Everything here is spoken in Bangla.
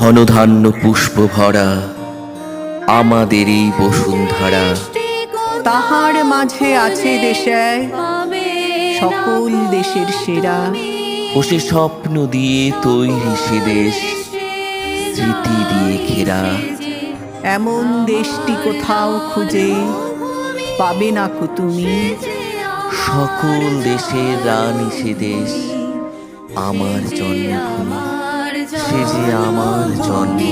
ধনধান্য পুষ্প ভরা আমাদের এই বসুন্ধরা। তাহার মাঝে আছে দেশায় সকল দেশের সেরা। ও সে স্বপ্ন দিয়ে তৈরি সে দেশ স্মৃতি দিয়ে ঘেরা। এমন দেশটি কোথাও খুঁজে পাবে না কো তুমি? সকল দেশের রানী সে দেশ আমার জন্মভূমি। সে যে আমার জন্মভূমি